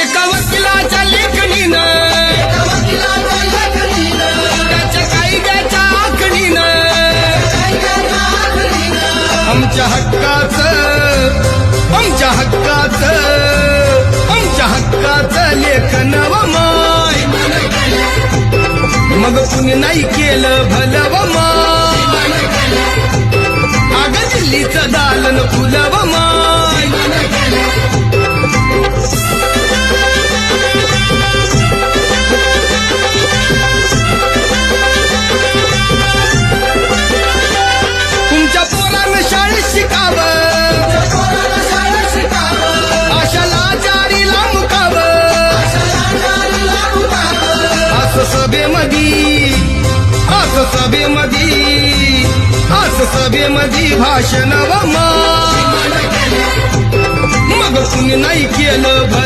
एका वकिलाच्या लेखणीनं. त्याच्या कायद्याच्या आखणीनं. आमच्या हक्काचं आमच्या हक्काचं आमच्या हक्काचं लेखन व माय. मग कुणी नाही केलं भलं व माय. अगं दिल्लीचं दालन फुलं व माय. सभेमधी असं सभेमधी भाषण मग कुणी नाही केलं भलं.